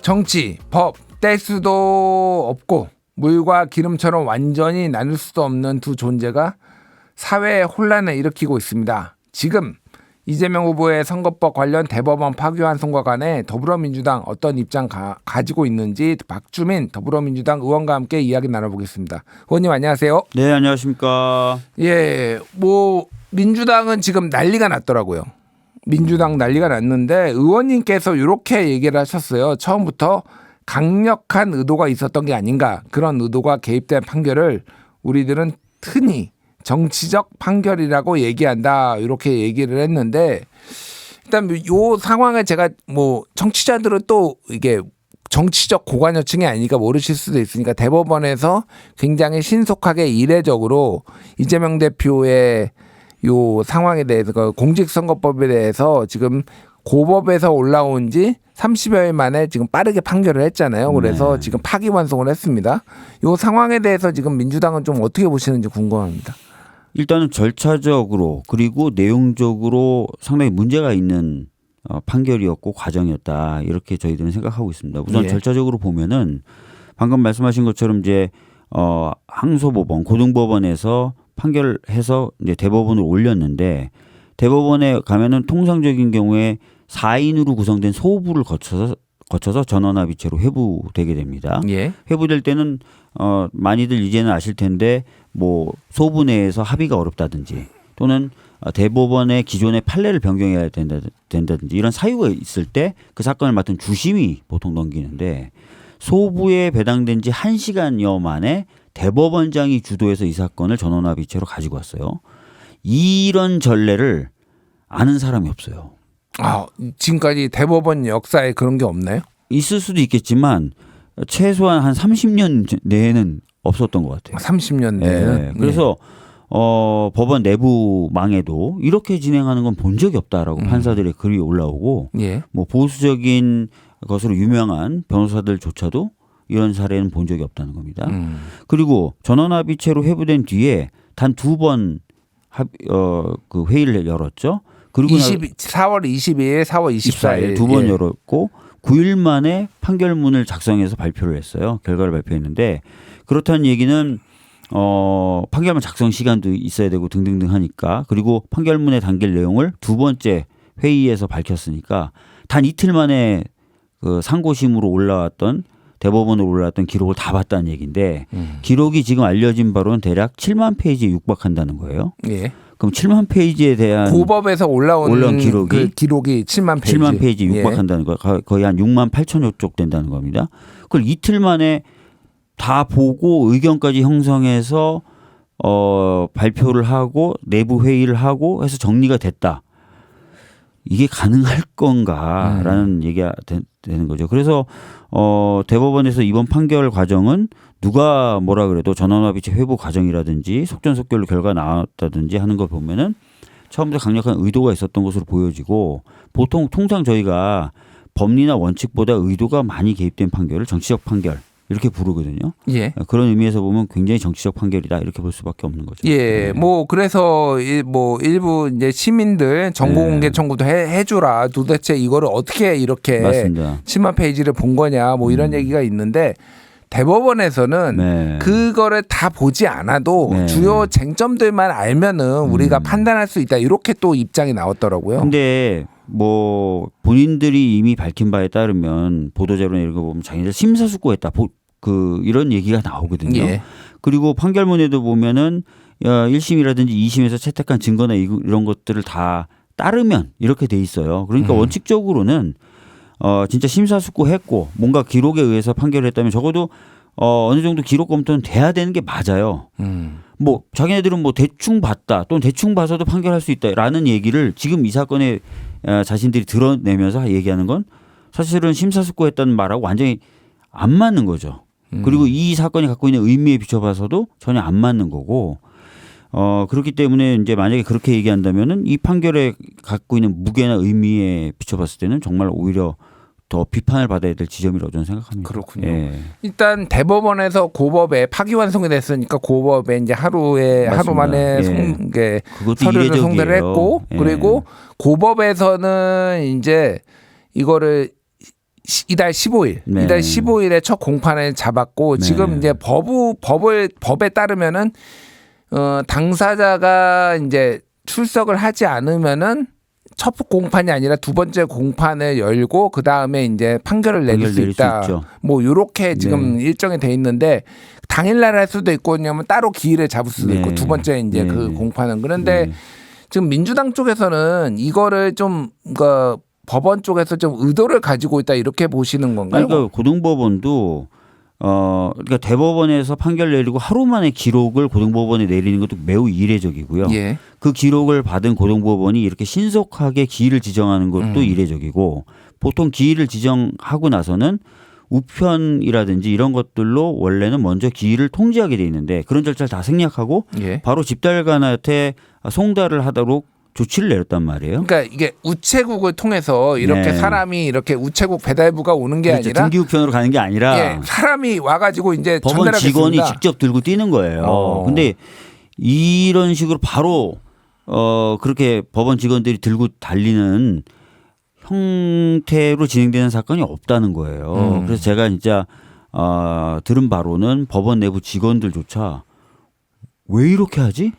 정치, 법, 뗄 수도 없고 물과 기름처럼 완전히 나눌 수도 없는 두 존재가 사회의 혼란을 일으키고 있습니다. 지금 이재명 후보의 선거법 관련 대법원 파기환송과 관해 더불어민주당 어떤 입장 가, 가지고 있는지 박주민 더불어민주당 의원과 함께 이야기 나눠보겠습니다. 의원님 안녕하세요. 네, 안녕하십니까. 예, 뭐 민주당은 지금 난리가 났더라고요. 민주당 난리가 났는데 의원님께서 이렇게 얘기를 하셨어요. 처음부터 강력한 의도가 있었던 게 아닌가 그런 의도가 개입된 판결을 우리들은 흔히 정치적 판결이라고 얘기한다 이렇게 얘기를 했는데 일단 요 상황을 제가 뭐 청취자들은 또 이게 정치적 고관여층이 아니니까 모르실 수도 있으니까 대법원에서 굉장히 신속하게 이례적으로 이재명 대표의 요 상황에 대해서 그 공직선거법에 대해서 지금 고법에서 올라온 지 30여일 만에 지금 빠르게 판결을 했잖아요. 그래서 네. 지금 파기환송을 했습니다. 요 상황에 대해서 지금 민주당은 좀 어떻게 보시는지 궁금합니다. 일단은 절차적으로 그리고 내용적으로 상당히 문제가 있는 어, 판결이었고 과정이었다 이렇게 저희들은 생각하고 있습니다. 우선 예. 절차적으로 보면은 방금 말씀하신 것처럼 이제 어, 항소법원 고등법원에서 판결해서 이제 대법원으로 올렸는데 대법원에 가면은 통상적인 경우에 4인으로 구성된 소부를 거쳐서 거쳐서 전원합의체로 회부되게 됩니다. 예. 회부될 때는 어 많이들 이제는 아실 텐데 뭐 소부 내에서 합의가 어렵다든지 또는 어, 대법원의 기존의 판례를 변경해야 된다, 된다든지 이런 사유가 있을 때 그 사건을 맡은 주심이 보통 넘기는데 소부에 배당된 지 한시간여 만에 대법원장이 주도해서 이 사건을 전원합의체로 가지고 왔어요. 이런 전례를 아는 사람이 없어요. 아, 지금까지 대법원 역사에 그런 게 없나요? 있을 수도 있겠지만 최소한 한 30년 내에는 없었던 것 같아요. 30년 예. 내는. 그래서 어, 법원 내부망에도 이렇게 진행하는 건 본 적이 없다라고 음. 판사들의 글이 올라오고 예. 뭐 보수적인 것으로 유명한 변호사들조차도 이런 사례는 본 적이 없다는 겁니다. 음. 그리고 전원합의체로 회부된 뒤에 단 두번 어, 그 회의를 열었죠. 그리고 20, 4월 22일, 4월 24일 두번 예. 열었고 9일 만에 판결문을 작성해서 발표를 했어요. 결과를 발표했는데 그렇다는 얘기는 어 판결문 작성 시간도 있어야 되고 등등등 하니까 그리고 판결문에 담길 내용을 두 번째 회의에서 밝혔으니까 단 이틀 만에 그 상고심으로 올라왔던 대법원으로 올라왔던 기록을 다 봤다는 얘기인데 음. 기록이 지금 알려진 바로는 대략 7만 페이지에 육박한다는 거예요. 예. 그럼 7만 페이지에 대한 고법에서 올라온, 올라온 기록이 그 기록이 7만 페이지. 7만 페이지 예. 육박한다는 거 거- 거의 한 6만 8천여 쪽 된다는 겁니다. 그걸 이틀 만에 다 보고 의견까지 형성해서 어 발표를 하고 내부 회의를 하고 해서 정리가 됐다. 이게 가능할 건가라는 얘기가 되, 는 거죠. 그래서 어 대법원에서 이번 판결 과정은 누가 뭐라 그래도 전원합의체 회부 과정이라든지 속전속결로 결과 나왔다든지 하는 걸 보면은 처음부터 강력한 의도가 있었던 것으로 보여지고 보통 통상 저희가 법리나 원칙보다 의도가 많이 개입된 판결을 정치적 판결 이렇게 부르거든요. 예. 그런 의미에서 보면 굉장히 정치적 판결이다 이렇게 볼 수밖에 없는 거죠. 예, 네. 뭐 그래서 이- 뭐 일부 이제 시민들 정보 네. 공개 청구도 해, 해주라. 도대체 이거를 어떻게 이렇게 맞습니다. 10만 페이지를 본 거냐, 뭐 이런 얘기가 있는데 대법원에서는 음. 네. 그거를 다 보지 않아도 네. 주요 쟁점들만 알면은 우리가 음. 판단할 수 있다. 이렇게 또 입장이 나왔더라고요. 근데 뭐 본인들이 이미 밝힌 바에 따르면 보도자료나 이런 거 보면 자기들 심사숙고했다. 보- 그 이런 얘기가 나오거든요. 예. 그리고 판결문에도 보면은 어, 1심이라든지 2심에서 채택한 증거나 이- 이런 것들을 다 따르면 이렇게 돼 있어요. 그러니까 음. 원칙적으로는 어 진짜 심사숙고했고 뭔가 기록에 의해서 판결을 했다면 적어도 어 어느 정도 기록 검토는 돼야 되는 게 맞아요. 음. 뭐 자기네들은 뭐 대충 봤다 또는 대충 봐서도 판결할 수 있다라는 얘기를 지금 이 사건에 어, 자신들이 드러내면서 얘기하는 건 사실은 심사숙고했다는 말하고 완전히 안 맞는 거죠. 음. 그리고 이 사건이 갖고 있는 의미에 비춰봐서도 전혀 안 맞는 거고 어 그렇기 때문에 이제 만약에 그렇게 얘기한다면은 이 판결에 갖고 있는 무게나 의미에 비춰봤을 때는 정말 오히려 더 비판을 받아야 될 지점이라고 저는 생각합니다. 그렇군요. 예. 일단 대법원에서 고법에 파기환송이 됐으니까 고법에 이제 하루에 하루 맞습니다. 만에 예. 송, 그것도 서류를 이례적이에요. 송대를 했고 예. 그리고 고법에서는 이제 이거를 시- 이달 15일, 네. 이달 15일에 첫 공판을 잡았고 네. 지금 이제 법우 법을 법에 따르면은 어 당사자가 이제 출석을 하지 않으면은 첫 공판이 아니라 두 번째 공판을 열고 그 다음에 이제 판결을 내릴 판결 수 내릴 수 있다. 있죠. 뭐 요렇게 지금 일정이 돼 있는데 당일날 할 수도 있고 왜냐면 따로 기일을 잡을 수도 네. 있고 두 번째 이제 네. 그 공판은 그런데 네. 지금 민주당 쪽에서는 이거를 좀그 법원 쪽에서 좀 의도를 가지고 있다 이렇게 보시는 건가요? 그러니까 고등법원도 어 그러니까 대법원에서 판결 내리고 하루 만에 기록을 고등법원에 내리는 것도 매우 이례적이고요. 예. 그 기록을 받은 고등법원이 이렇게 신속하게 기일을 지정하는 것도 음. 이례적이고 보통 기일을 지정하고 나서는 우편이라든지 이런 것들로 원래는 먼저 기일을 통지하게 돼 있는데 그런 절차를 다 생략하고 예. 바로 집달관한테 송달을 하도록 조치를 내렸단 말이에요. 그러니까 이게 우체국을 통해서 이렇게 네. 사람이 이렇게 우체국 배달부가 오는 게 그렇죠. 아니라 등기 우편으로 가는 게 아니라 예, 사람이 와가지고 이제 법원 전달하겠습니다. 직원이 직접 들고 뛰는 거예요. 어. 근데 이런 식으로 바로 어 그렇게 법원 직원들이 들고 달리는 형태로 진행되는 사건이 없다는 거예요. 음. 그래서 제가 진짜 어 들은 바로는 법원 내부 직원들조차 왜 이렇게 하지?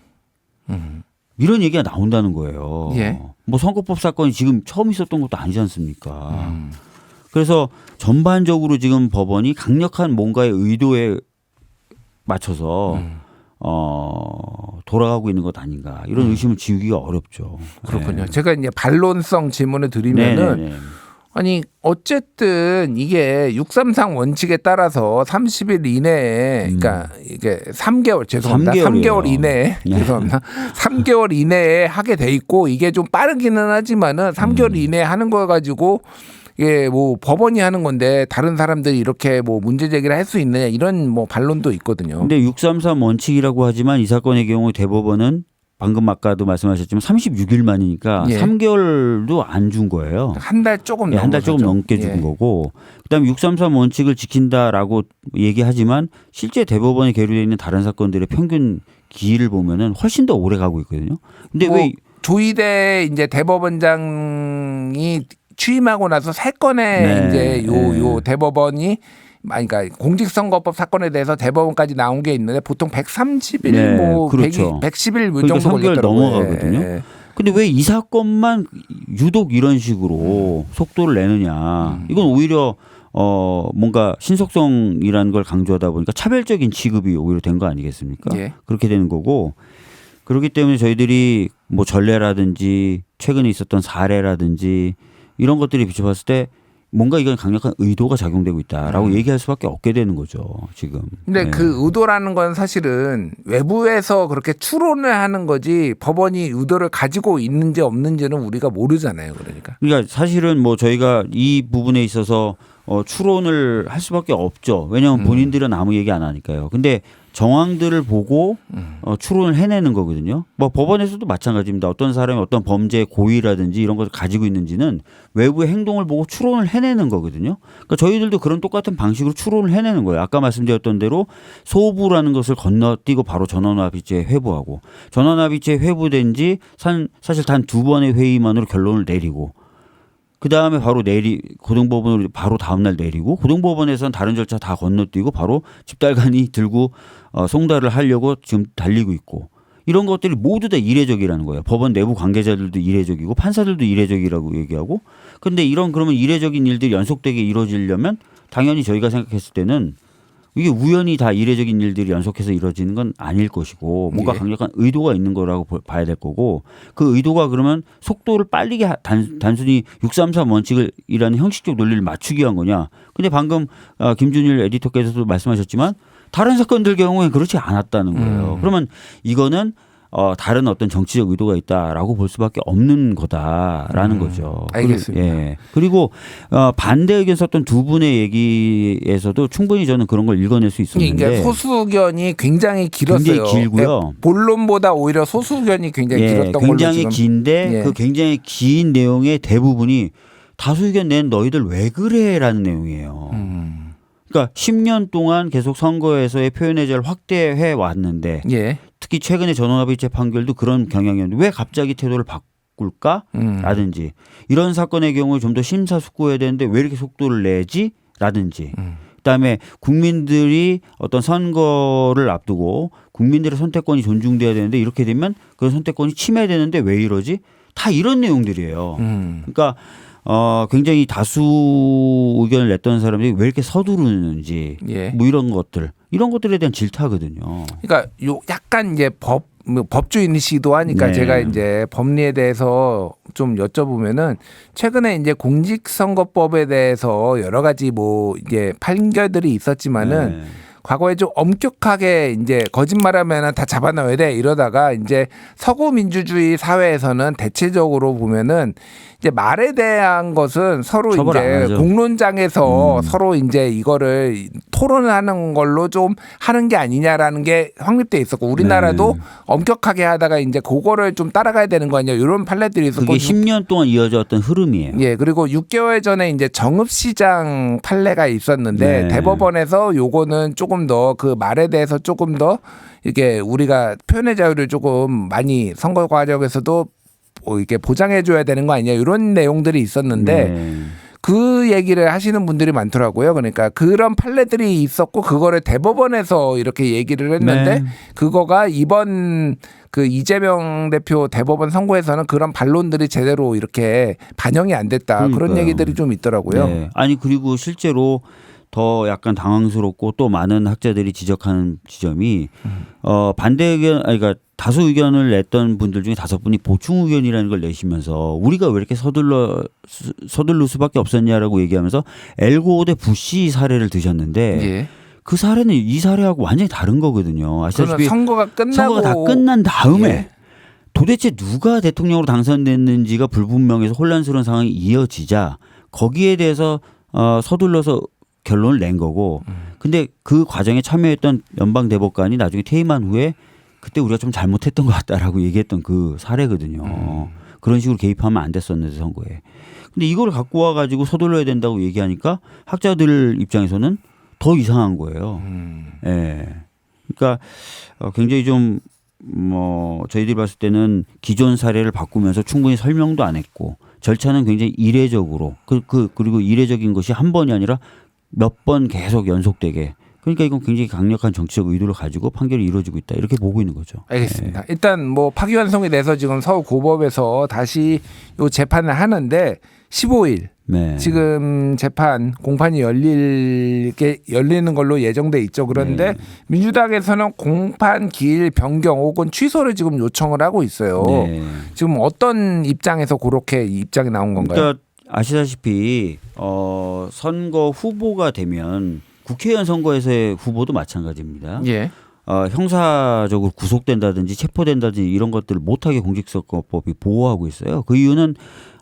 음. 이런 얘기가 나온다는 거예요. 예. 뭐 선거법 사건이 지금 처음 있었던 것도 아니지 않습니까? 음. 그래서 전반적으로 지금 법원이 강력한 뭔가의 의도에 맞춰서 음. 어 돌아가고 있는 것 아닌가 이런 의심을 지우기가 어렵죠. 그렇군요. 제가 이제 반론성 질문을 드리면은 네네네. 아니 어쨌든 이게 633 원칙에 따라서 30일 이내에 음. 그러니까 이게 3개월 죄송합니다. 3개월이에요. 3개월 이내에 네. 죄송합니다. 3개월 이내에 하게 돼 있고 이게 좀 빠르기는 하지만은 3개월 음. 이내에 하는 거 가지고 이게 뭐 법원이 하는 건데 다른 사람들이 이렇게 뭐 문제 제기를 할 수 있느냐 이런 뭐 반론도 있거든요. 근데 633 원칙이라고 하지만 이 사건의 경우 대법원은 방금 아까도 말씀하셨지만 36일 만이니까 예. 3개월도 안 준 거예요. 한 달 조금 예, 한달 조금. 넘게 준 예. 거고 그다음에 633 원칙을 지킨다라고 얘기하지만 실제 대법원에 계류되어 있는 다른 사건들의 평균 기일을 보면은 훨씬 더 오래 가고 있거든요. 근데 뭐 왜 조희대 이제 대법원장이 취임하고 나서 세 건의 네, 이제 요 네. 요 대법원이 아니 그러니까 공직선거법 사건에 대해서 대법원까지 나온 게 있는데 보통 130일 네, 뭐 그렇죠. 100, 110일 요 그러니까 정도 3개월 걸렸더라고요. 넘어가거든요. 예, 예. 근데 왜 이 사건만 유독 이런 식으로 속도를 내느냐. 음. 이건 오히려 어 뭔가 신속성이라는 걸 강조하다 보니까 차별적인 취급이 오히려 된 거 아니겠습니까? 예. 그렇게 되는 거고 그렇기 때문에 저희들이 뭐 전례라든지 최근에 있었던 사례라든지 이런 것들이 비춰봤을 때 뭔가 이건 강력한 의도가 작용되고 있다라고 음. 얘기할 수밖에 없게 되는 거죠 지금. 근데 네. 그 의도라는 건 사실은 외부에서 그렇게 추론을 하는 거지 법원이 의도를 가지고 있는지 없는지는 우리가 모르잖아요. 그러니까. 그러니까 사실은 뭐 저희가 이 부분에 있어서 어, 추론을 할 수밖에 없죠. 왜냐하면 음. 본인들은 아무 얘기 안 하니까요. 근데 정황들을 보고 음. 어, 추론을 해내는 거거든요. 뭐 법원에서도 마찬가지입니다. 어떤 사람이 어떤 범죄 고의라든지 이런 것을 가지고 있는지는 외부의 행동을 보고 추론을 해내는 거거든요. 그러니까 저희들도 그런 똑같은 방식으로 추론을 해내는 거예요. 아까 말씀드렸던 대로 소부라는 것을 건너뛰고 바로 전원합의체 회부하고 전원합의체 회부된 지 산- 사실 단 두 번의 회의만으로 결론을 내리고 그 다음에 바로 내리 고등법원으로 바로 다음날 내리고 고등법원에서는 다른 절차 다 건너뛰고 바로 집달관이 들고 어, 송달을 하려고 지금 달리고 있고 이런 것들이 모두 다 이례적이라는 거예요. 법원 내부 관계자들도 이례적이고 판사들도 이례적이라고 얘기하고 근데 이런 그러면 이례적인 일들이 연속되게 이루어지려면 당연히 저희가 생각했을 때는 이게 우연히 다 이례적인 일들이 연속해서 이루어지는 건 아닐 것이고 뭔가 예. 강력한 의도가 있는 거라고 보- 봐야 될 거고 그 의도가 그러면 속도를 하- 단, 단순히 633 원칙을 이라는 형식적 논리를 맞추기 위한 거냐. 근데 방금 어, 김준일 에디터께서도 말씀하셨지만 다른 사건들 경우에 그렇지 않았다는 거예요. 음. 그러면 이거는 어, 다른 어떤 정치적 의도가 있다라고 볼 수밖에 없는 거다라는 음, 거죠. 알겠습니다. 그리고, 예. 그리고 어, 반대 의견 썼던 두 분의 얘기에서도 충분히 저는 그런 걸 읽어낼 수 있었는데 그러니까 소수 의견이 굉장히 길었어요. 굉장히 길고요. 네, 본론보다 오히려 소수 의견이 굉장히 예, 길었던 걸로 굉장히 지금 긴데 예. 그 굉장히 긴 내용의 대부분이 다수 의견 낸 너희들 왜 그래라는 내용이에요. 음. 그러니까 10년 동안 계속 선거에서의 표현의 자를 확대해 왔는데 예. 특히 최근에 전원합의체 판결도 그런 경향이었는데 왜 갑자기 태도를 바꿀까? 음. 라든지 이런 사건의 경우에 좀 더 심사숙고해야 되는데 왜 이렇게 속도를 내지? 라든지 음. 그다음에 국민들이 어떤 선거를 앞두고 국민들의 선택권이 존중돼야 되는데 이렇게 되면 그 선택권이 침해되는데 왜 이러지? 다 이런 내용들이에요. 음. 그러니까 어 굉장히 다수 의견을 냈던 사람들이 왜 이렇게 서두르는지 예. 뭐 이런 것들 이런 것들에 대한 질타거든요. 그러니까 요 약간 이제 법 뭐 법주인이시기도 하니까 네. 제가 이제 법리에 대해서 좀 여쭤보면은 최근에 이제 공직선거법에 대해서 여러 가지 뭐 이제 판결들이 있었지만은 네. 과거에 좀 엄격하게 이제 거짓말하면은 다 잡아넣어야 돼 이러다가 이제 서구 민주주의 사회에서는 대체적으로 보면은 이제 말에 대한 것은 서로 이제. 공론장에서 음. 서로 이제 이거를 토론하는 걸로 좀 하는 게 아니냐라는 게 확립돼 있었고 우리나라도 네. 엄격하게 하다가 이제 그거를 좀 따라가야 되는 거 아니야 이런 판례들이 있었고 그게 10년 동안 이어졌던 흐름이에요. 예, 그리고 6개월 전에 이제 정읍시장 판례가 있었는데 네. 대법원에서 요거는 조금 더 그 말에 대해서 조금 더 이게 우리가 표현의 자유를 조금 많이 선거 과정에서도 뭐 이렇게 보장해 줘야 되는 거 아니냐 이런 내용들이 있었는데 네. 그 얘기를 하시는 분들이 많더라고요. 그러니까 그런 판례들이 있었고 그거를 대법원에서 이렇게 얘기를 했는데 네. 그거가 이번 그 이재명 대표 대법원 선고에서는 그런 반론들이 제대로 이렇게 반영이 안 됐다. 그런 그러니까요. 얘기들이 좀 있더라고요. 네. 아니 그리고 실제로 더 약간 당황스럽고 또 많은 학자들이 지적하는 지점이 음. 어 반대 의견 아니 그러니까 다수 의견을 냈던 분들 중에 다섯 분이 보충 의견이라는 걸 내시면서 우리가 왜 이렇게 서둘러 수- 서둘러 수밖에 없었냐라고 얘기하면서 엘고 대 부시 사례를 드셨는데 예. 그 사례는 이 사례하고 완전히 다른 거거든요. 아시다시피 선거가 끝나고 선거가 다 끝난 다음에 예. 도대체 누가 대통령으로 당선됐는지가 불분명해서 혼란스러운 상황이 이어지자 거기에 대해서 어, 서둘러서 결론을 낸 거고 음. 근데 그 과정에 참여했던 연방 대법관이 나중에 퇴임한 후에 그때 우리가 좀 잘못했던 것 같다라고 얘기했던 그 사례거든요. 음. 그런 식으로 개입하면 안 됐었는데 선거에. 근데 이걸 갖고 와 가지고 서둘러야 된다고 얘기하니까 학자들 입장에서는 더 이상한 거예요. 음. 예. 그러니까 어, 굉장히 좀 뭐 저희들이 봤을 때는 기존 사례를 바꾸면서 충분히 설명도 안 했고 절차는 굉장히 이례적으로 그, 그 그리고 이례적인 것이 한 번이 아니라 몇 번 계속 연속되게 그러니까 이건 굉장히 강력한 정치적 의도를 가지고 판결이 이루어지고 있다 이렇게 보고 있는 거죠. 알겠습니다. 일단 뭐 파기환송에 대해서 지금 서울 고법에서 다시 요 재판을 하는데 15일 네. 지금 재판 공판이 열릴 게 열리는 걸로 예정돼 있죠. 그런데 네. 민주당에서는 공판 기일 변경 혹은 취소를 지금 요청을 하고 있어요. 네. 지금 어떤 입장에서 그렇게 입장이 나온 건가요? 그러니까 아시다시피 어 선거 후보가 되면 국회의원 선거에서의 후보도 마찬가지입니다. 예. 어, 형사적으로 구속된다든지 체포된다든지 이런 것들을 못하게 공직선거법이 보호하고 있어요. 그 이유는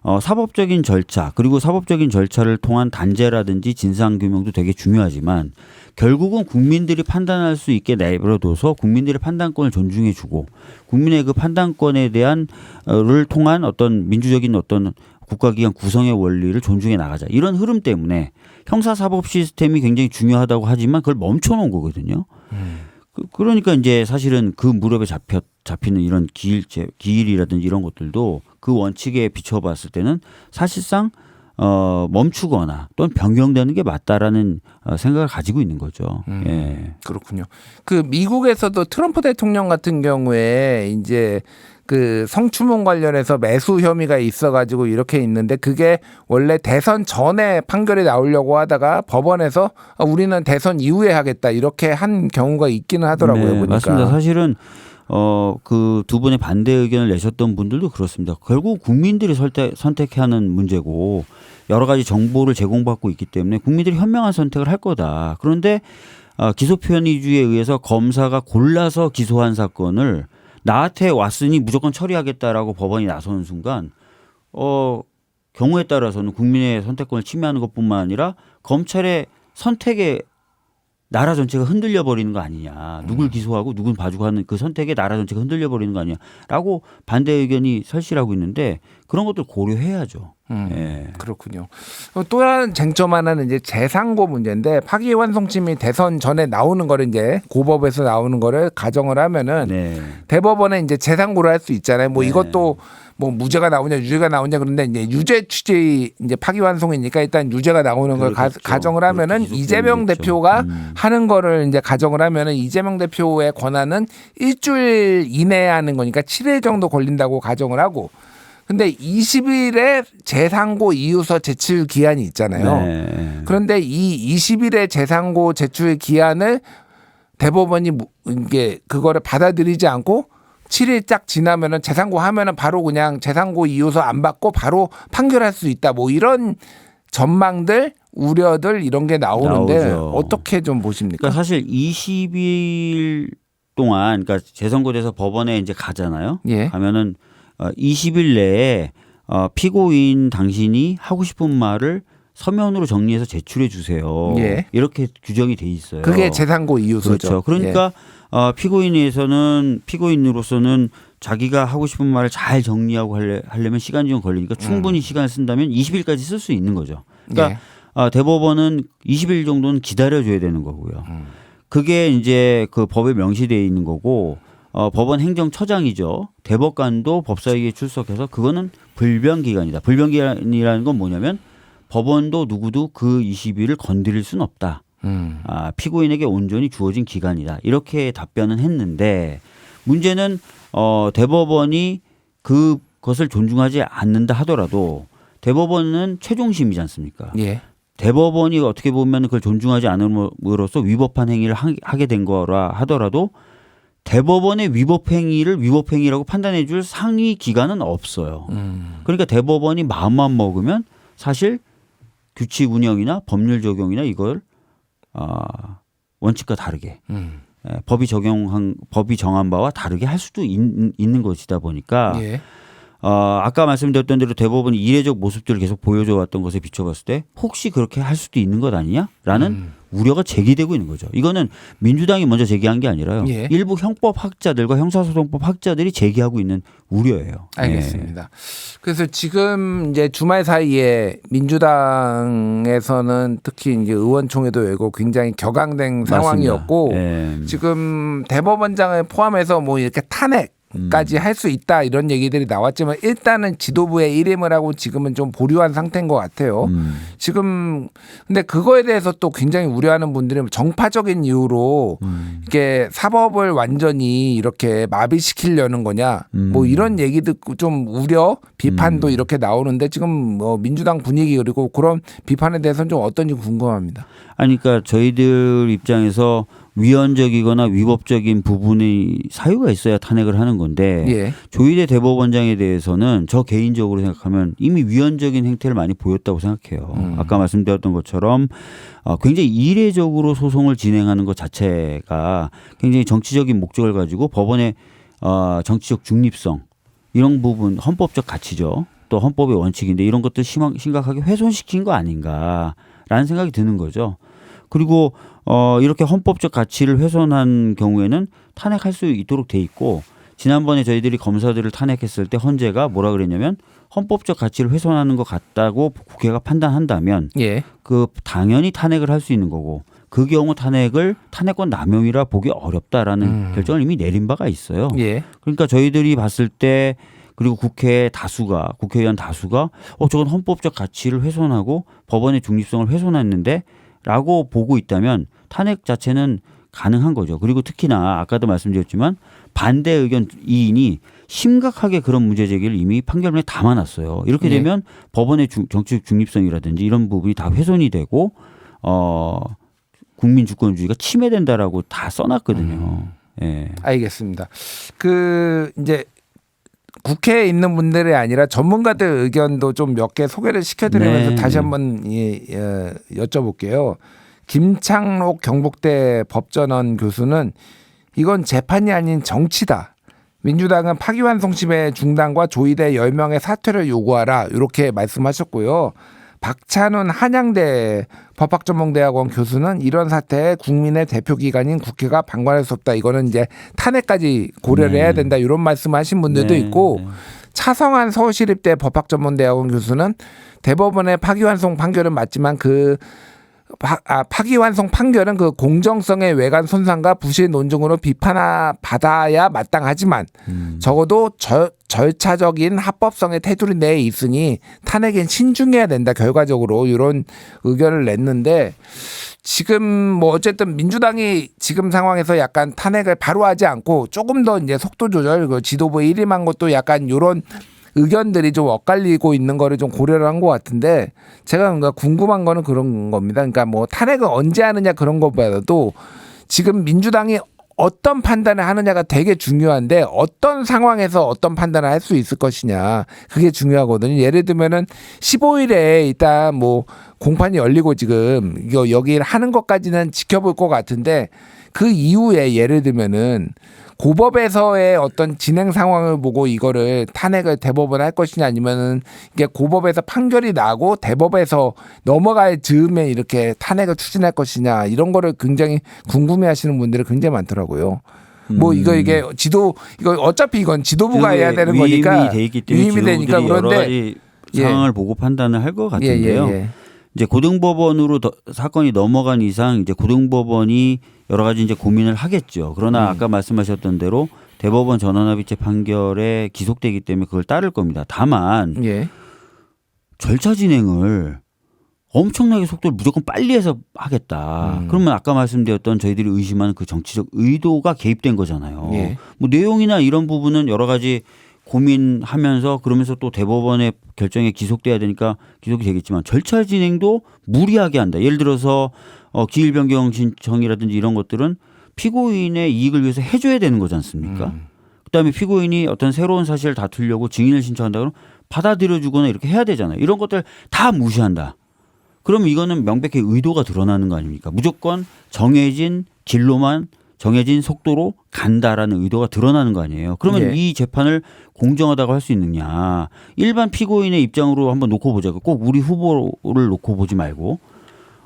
어, 사법적인 절차 그리고 사법적인 절차를 통한 단죄라든지 진상규명도 되게 중요하지만 결국은 국민들이 판단할 수 있게 내버려둬서 국민들의 판단권을 존중해주고 국민의 그 판단권에 대한 어를 통한 어떤 민주적인 어떤 국가기관 구성의 원리를 존중해 나가자 이런 흐름 때문에 형사사법 시스템이 굉장히 중요하다고 하지만 그걸 멈춰놓은 거거든요. 그- 그러니까 이제 사실은 그 무렵에 잡혀 잡히는 이런 기일 기일이라든지 이런 것들도 그 원칙에 비춰봤을 때는 사실상 어 멈추거나 또는 변경되는 게 맞다라는 어, 생각을 가지고 있는 거죠. 음. 예. 그렇군요. 그 미국에서도 트럼프 대통령 같은 경우에 이제 그 성추문 관련해서 매수 혐의가 있어가지고 이렇게 있는데 그게 원래 대선 전에 판결이 나오려고 하다가 법원에서 아, 우리는 대선 이후에 하겠다 이렇게 한 경우가 있기는 하더라고요. 네, 보니까. 맞습니다. 사실은 어 그 두 분의 반대 의견을 내셨던 분들도 그렇습니다. 결국 국민들이 선택 선택하는 문제고 여러 가지 정보를 제공받고 있기 때문에 국민들이 현명한 선택을 할 거다. 그런데 어, 기소 편의주의에 의해서 검사가 골라서 기소한 사건을 나한테 왔으니 무조건 처리하겠다라고 법원이 나서는 순간 어 경우에 따라서는 국민의 선택권을 침해하는 것뿐만 아니라 검찰의 선택에 나라 전체가 흔들려 버리는 거 아니냐. 누굴 기소하고 누굴 봐주고 하는 그 선택에 나라 전체가 흔들려 버리는 거 아니냐라고 반대 의견이 설실하고 있는데 그런 것들 고려해야죠. 음. 예. 그렇군요. 어, 또 다른 쟁점 하나는 이제 재상고 문제인데 파기환송심이 대선 전에 나오는 거를 이제 고법에서 나오는 거를 가정을 하면은 네. 대법원에 이제 재상고를 할 수 있잖아요. 뭐 네. 이것도 뭐 무죄가 나오냐 유죄가 나오냐 그런데 이제 유죄 취지 이제 파기환송이니까 일단 유죄가 나오는 걸 가. 가정을 하면은 이재명 기속되겠죠. 대표가 음. 하는 거를 이제 가정을 하면은 이재명 대표의 권한은 일주일 이내에 하는 거니까 7일 정도 걸린다고 가정을 하고 근데 20일에 재상고 이유서 제출 기한이 있잖아요. 네. 그런데 이 20일의 재상고 제출 기한을 대법원이 무- 이게 그거를 받아들이지 않고 7일 딱 지나면은 재상고 하면은 바로 그냥 재상고 이유서 안 받고 바로 판결할 수 있다. 뭐 이런 전망들, 우려들 이런 게 나오는데 나오죠. 어떻게 좀 보십니까? 그러니까 사실 20일 동안 그러니까 재선고돼서 법원에 이제 가잖아요. 예. 가면은 어, 20일 내에 어, 피고인 당신이 하고 싶은 말을 서면으로 정리해서 제출해 주세요. 예. 이렇게 규정이 돼 있어요. 그게 재상고 이유서죠. 그렇죠. 그러니까 어, 피고인에서는 피고인으로서는 자기가 하고 싶은 말을 잘 정리하고 하려, 하려면 시간이 좀 걸리니까 충분히 시간을 쓴다면 20일까지 쓸 수 있는 거죠. 예. 그러니까 아, 대법원은 20일 정도는 기다려 줘야 되는 거고요. 음. 그게 이제 그 법에 명시되어 있는 거고 어, 법원 행정처장이죠. 대법관도 법사위에 출석해서 그거는 불변 기간이다. 불변 기간이라는 건 뭐냐면 법원도 누구도 그 20일을 건드릴 수는 없다. 음. 아, 피고인에게 온전히 주어진 기간이다. 이렇게 답변은 했는데 문제는 어, 대법원이 그것을 존중하지 않는다 하더라도 대법원은 최종심이지 않습니까? 예. 대법원이 어떻게 보면 그걸 존중하지 않음으로써 위법한 행위를 하- 하게 된 거라 하더라도 대법원의 위법 행위를 위법 행위라고 판단해 줄 상위 기관은 없어요. 음. 그러니까 대법원이 마음만 먹으면 사실 규칙 운영이나 법률 적용이나 이걸 아, 원칙과 다르게 음. 예, 법이 적용한 법이 정한 바와 다르게 할 수도 있, 는 것이다 보니까 예. 어, 아까 말씀드렸던 대로 대법원이 이례적 모습들을 계속 보여줘 왔던 것에 비춰봤을 때 혹시 그렇게 할 수도 있는 것 아니냐라는 음. 우려가 제기되고 있는 거죠. 이거는 민주당이 먼저 제기한 게 아니라요. 예. 일부 형법 학자들과 형사소송법 학자들이 제기하고 있는 우려예요. 알겠습니다. 그래서 지금 이제 주말 사이에 민주당에서는 특히 이제 의원총회도 열고 굉장히 격앙된 예. 상황이었고. 예. 지금 대법원장을 포함해서 뭐 이렇게 탄핵 까지 음. 할수 있다 이런 얘기들이 나왔지만 일단은 지도부에 일임을 하고 지금은 좀 보류한 상태인 것 같아요. 음. 지금 근데 그거에 대해서 또 굉장히 우려하는 분들이 정파적인 이유로 음. 이게 사법을 완전히 이렇게 마비시키려는 거냐 음. 뭐 이런 얘기 듣고 좀 우려 비판도 이렇게 나오는데 지금 뭐 민주당 분위기 그리고 그런 비판에 대해서는 좀 어떤지 궁금합니다. 아니 그러니까 저희들 입장에서 위헌적이거나 위법적인 부분의 사유가 있어야 탄핵을 하는 건데 예. 조희대 대법원장에 대해서는 저 개인적으로 생각하면 이미 위헌적인 행태를 많이 보였다고 생각해요. 음. 아까 말씀드렸던 것처럼 어, 굉장히 이례적으로 소송을 진행하는 것 자체가 굉장히 정치적인 목적을 가지고 법원의 어, 정치적 중립성 이런 부분 헌법적 가치죠. 또 헌법의 원칙인데 이런 것들 심각하게 훼손시킨 거 아닌가라는 생각이 드는 거죠. 그리고 어 이렇게 헌법적 가치를 훼손한 경우에는 탄핵할 수 있도록 돼 있고 지난번에 저희들이 검사들을 탄핵했을 때 헌재가 뭐라 그랬냐면 헌법적 가치를 훼손하는 것 같다고 국회가 판단한다면 예. 그 당연히 탄핵을 할 수 있는 거고 그 경우 탄핵을 탄핵권 남용이라 보기 어렵다라는 음. 결정을 이미 내린 바가 있어요. 예. 그러니까 저희들이 봤을 때 그리고 국회 다수가 국회의원 다수가 어 저건 헌법적 가치를 훼손하고 법원의 중립성을 훼손했는데 라고 보고 있다면 탄핵 자체는 가능한 거죠. 그리고 특히나 아까도 말씀드렸지만 반대 의견 이인이 심각하게 그런 문제 제기를 이미 판결문에 담아놨어요. 이렇게 네. 되면 법원의 중, 정치적 중립성이라든지 이런 부분이 다 훼손이 되고 어 국민 주권주의가 침해된다라고 다 써놨거든요. 예. 알겠습니다. 그 이제 국회에 있는 분들이 아니라 전문가들 의견도 좀 몇 개 소개를 시켜드리면서 네, 다시 네. 한번 예, 예, 여쭤볼게요. 김창록 경북대 법전원 교수는 이건 재판이 아닌 정치다. 민주당은 파기환송심의 중단과 조의대 10명의 사퇴를 요구하라 이렇게 말씀하셨고요. 박찬훈 한양대 법학전문대학원 교수는 이런 사태에 국민의 대표 기관인 국회가 방관할 수 없다. 이거는 이제 탄핵까지 고려를 네. 해야 된다. 이런 말씀하신 분들도 네, 있고 네. 차성한 서울시립대 법학전문대학원 교수는 대법원의 파기환송 판결은 맞지만 그 파, 아, 파기환송 판결은 그 공정성의 외관 손상과 부실 논증으로 비판하 받아야 마땅하지만 음. 적어도 절, 절차적인 합법성의 테두리 내에 있으니 탄핵엔 신중해야 된다 결과적으로 이런 의견을 냈는데 지금 뭐 어쨌든 민주당이 지금 상황에서 약간 탄핵을 바로 하지 않고 조금 더 이제 속도 조절 그 지도부 일임한 것도 약간 요런 의견들이 좀 엇갈리고 있는 거를 좀 고려를 한 것 같은데 제가 뭔가 궁금한 거는 그런 겁니다. 그러니까 뭐 탄핵을 언제 하느냐 그런 것보다도 지금 민주당이 어떤 판단을 하느냐가 되게 중요한데 어떤 상황에서 어떤 판단을 할 수 있을 것이냐 그게 중요하거든요. 예를 들면은 15일에 일단 뭐 공판이 열리고 지금 이거 여기 하는 것까지는 지켜볼 것 같은데 그 이후에 예를 들면은 고법에서의 어떤 진행 상황을 보고 이거를 탄핵을 대법원 할 것이냐 아니면은 이게 고법에서 판결이 나고 대법에서 넘어갈 즈음에 이렇게 탄핵을 추진할 것이냐 이런 거를 굉장히 궁금해하시는 분들이 굉장히 많더라고요. 뭐 이거 이게 지도 이거 어차피 이건 지도부가 해야 되는 거니까 위임이 돼 있기 때문에 위임이 되니까 그런데 가지 예. 상황을 보고 판단을 할것 예, 같은데요. 예, 예. 이제 고등법원으로 더- 사건이 넘어간 이상 이제 고등법원이 여러 가지 이제 고민을 하겠죠. 그러나 음. 아까 말씀하셨던 대로 대법원 전원합의체 판결에 기속되기 때문에 그걸 따를 겁니다. 다만 예. 절차 진행을 엄청나게 속도를 무조건 빨리 해서 하겠다. 음. 그러면 아까 말씀드렸던 저희들이 의심하는 그 정치적 의도가 개입된 거잖아요. 예. 뭐 내용이나 이런 부분은 여러 가지 고민하면서 그러면서 또 대법원의 결정에 기속돼야 되니까 기속이 되겠지만 절차 진행도 무리하게 한다. 예를 들어서 어, 기일 변경 신청이라든지 이런 것들은 피고인의 이익을 위해서 해줘야 되는 거지 않습니까? 음. 그다음에 피고인이 어떤 새로운 사실을 다투려고 증인을 신청한다 그러면 받아들여주거나 이렇게 해야 되잖아요. 이런 것들 다 무시한다. 그러면 이거는 명백히 의도가 드러나는 거 아닙니까? 무조건 정해진 길로만 정해진 속도로 간다라는 의도가 드러나는 거 아니에요. 그러면 예. 이 재판을 공정하다고 할 수 있느냐? 일반 피고인의 입장으로 한번 놓고 보자고. 꼭 우리 후보를 놓고 보지 말고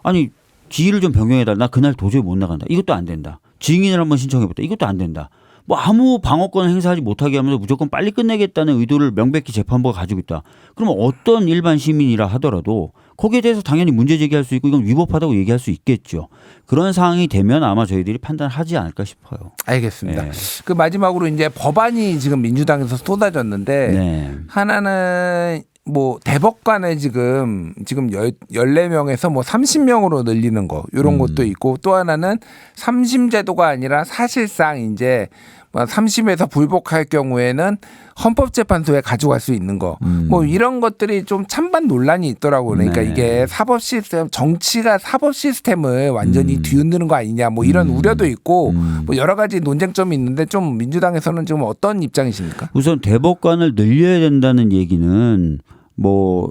아니 기일을 좀 변경해달라. 나 그날 도저히 못 나간다. 이것도 안 된다. 증인을 한번 신청해보다. 이것도 안 된다. 뭐 아무 방어권 행사하지 못하게 하면서 무조건 빨리 끝내겠다는 의도를 명백히 재판부가 가지고 있다. 그러면 어떤 일반 시민이라 하더라도 거기에 대해서 당연히 문제 제기할 수 있고 이건 위법하다고 얘기할 수 있겠죠. 그런 상황이 되면 아마 저희들이 판단하지 않을까 싶어요. 알겠습니다. 네. 그 마지막으로 이제 법안이 지금 민주당에서 쏟아졌는데 네. 하나는 뭐 대법관을 지금 지금 열 14명에서 뭐 30명으로 늘리는 거 이런 음. 것도 있고 또 하나는 삼심 제도가 아니라 사실상 이제 뭐 30에서 불복할 경우에는 헌법재판소에 가져갈 수 있는 거. 음. 뭐 이런 것들이 좀 찬반 논란이 있더라고요. 그러니까 네. 이게 사법 시스템 정치가 사법 시스템을 완전히 음. 뒤흔드는 거 아니냐 뭐 이런 음. 우려도 있고 음. 뭐 여러 가지 논쟁점이 있는데 좀 민주당에서는 좀 어떤 입장이십니까? 우선 대법관을 늘려야 된다는 얘기는 뭐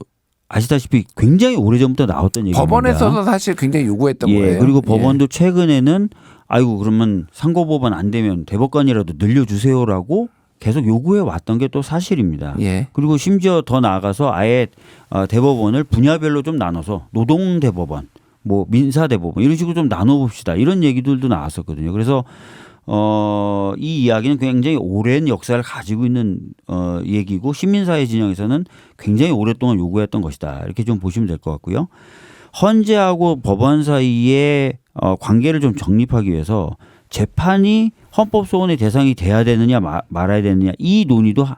아시다시피 굉장히 오래전부터 나왔던 얘기입니다. 법원에서도 사실 굉장히 요구했던 예, 거예요. 그리고 법원도 최근에는 아이고 그러면 상고법원 안 되면 대법관이라도 늘려주세요라고 계속 요구해 왔던 게 또 사실입니다. 예. 예. 그리고 심지어 더 나아가서 아예 어, 대법원을 분야별로 좀 나눠서 노동 대법원, 뭐 민사 대법원 이런 식으로 좀 나눠 봅시다. 이런 얘기들도 나왔었거든요. 그래서 어, 이 이야기는 굉장히 오랜 역사를 가지고 있는 어, 얘기고 시민사회 진영에서는 굉장히 오랫동안 요구했던 것이다. 이렇게 좀 보시면 될 것 같고요. 헌재하고 법원 사이의 어, 관계를 좀 정립하기 위해서 재판이 헌법소원의 대상이 돼야 되느냐 마- 말아야 되느냐 이 논의도 하-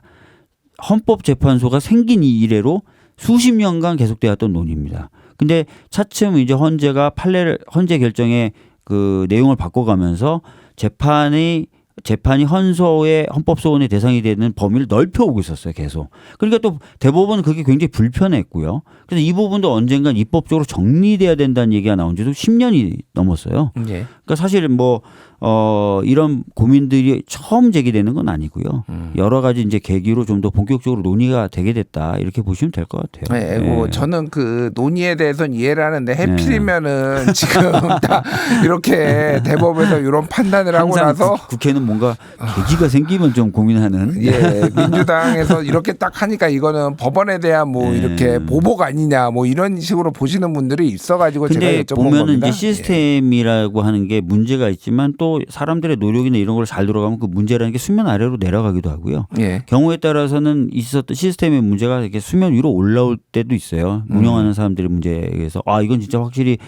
헌법재판소가 생긴 이래로 수십 년간 계속되었던 논의입니다. 근데 차츰 이제 헌재가 판례를 헌재 결정의 그 내용을 바꿔가면서 재판이 재판이 헌소의 헌법소원의 대상이 되는 범위를 넓혀오고 있었어요, 계속. 그러니까 또 대법원은 그게 굉장히 불편했고요. 그래서 이 부분도 언젠간 입법적으로 정리돼야 된다는 얘기가 나온 지도 10년이 넘었어요. 예. 그러니까 사실 뭐, 어, 이런 고민들이 처음 제기되는 건 아니고요. 음. 여러 가지 이제 계기로 좀 더 본격적으로 논의가 되게 됐다. 이렇게 보시면 될 것 같아요. 네, 뭐 예. 저는 그 논의에 대해서는 이해를 하는데 해필이면은 지금 다 이렇게 대법에서 이런 판단을 하고 나서 국- 국회는 뭔가 계기가 생기면 좀 고민하는. 예, 민주당에서 이렇게 딱 하니까 이거는 법원에 대한 뭐 네. 이렇게 보복 아니냐 뭐 이런 식으로 보시는 분들이 있어가지고 제가 여쭤본 보면은 겁니다. 이제 시스템이라고 하는 게 문제가 있지만 또 사람들의 노력이나 이런 걸 잘 들어가면 그 문제라는 게 수면 아래로 내려가기도 하고요. 예. 예. 경우에 따라서는 있었던 시스템의 문제가 이렇게 수면 위로 올라올 때도 있어요. 음. 운영하는 사람들의 문제에 의해서 아 이건 진짜 확실히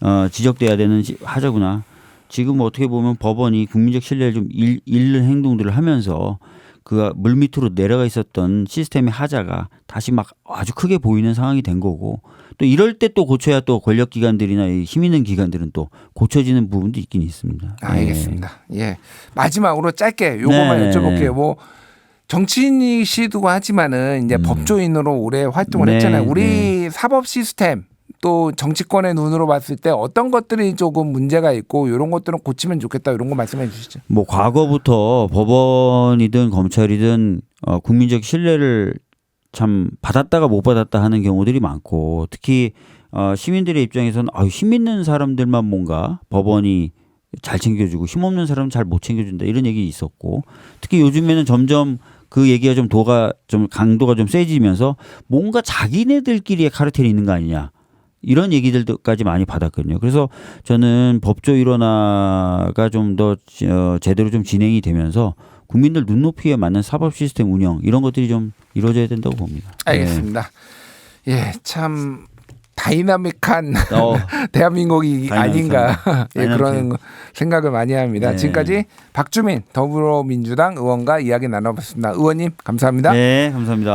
어, 지적돼야 되는 시- 하자구나. 지금 어떻게 보면 법원이 국민적 신뢰를 좀 잃, 잃는 행동들을 하면서 그 물밑으로 내려가 있었던 시스템의 하자가 다시 막 아주 크게 보이는 상황이 된 거고 또 이럴 때 또 고쳐야 또 권력 기관들이나 이힘 있는 기관들은 또 고쳐지는 부분도 있긴 있습니다. 예. 알겠습니다. 예. 마지막으로 짧게 요거만 네. 여쭤볼게요. 뭐 정치인이시도 하지만은 이제 음. 법조인으로 오래 활동을 네, 했잖아요. 우리 사법 시스템 또 정치권의 눈으로 봤을 때 어떤 것들이 조금 문제가 있고 이런 것들은 고치면 좋겠다 이런 거 말씀해 주시죠. 뭐 과거부터 법원이든 검찰이든 어, 국민적 신뢰를 참 받았다가 못 받았다 하는 경우들이 많고 특히 어, 시민들의 입장에서는 아유, 힘 있는 사람들만 뭔가 법원이 잘 챙겨주고 힘 없는 사람은 잘 못 챙겨준다 이런 얘기 있었고 특히 요즘에는 점점 그 얘기가 좀 도가 좀 강도가 좀 세지면서 뭔가 자기네들끼리의 카르텔이 있는 거 아니냐 이런 얘기들까지 많이 받았거든요. 그래서 저는 법조 일원화가 좀더 어, 제대로 좀 진행이 되면서 국민들 눈높이에 맞는 사법 시스템 운영 이런 것들이 좀 이루어져야 된다고 봅니다. 알겠습니다. 예, 참 다이나믹한 네. 어, 대한민국이 다이나믹한, 아닌가 예, 그런. 생각을 많이 합니다. 네. 지금까지 박주민 더불어민주당 의원과 이야기 나눠봤습니다. 의원님 감사합니다. 네, 감사합니다.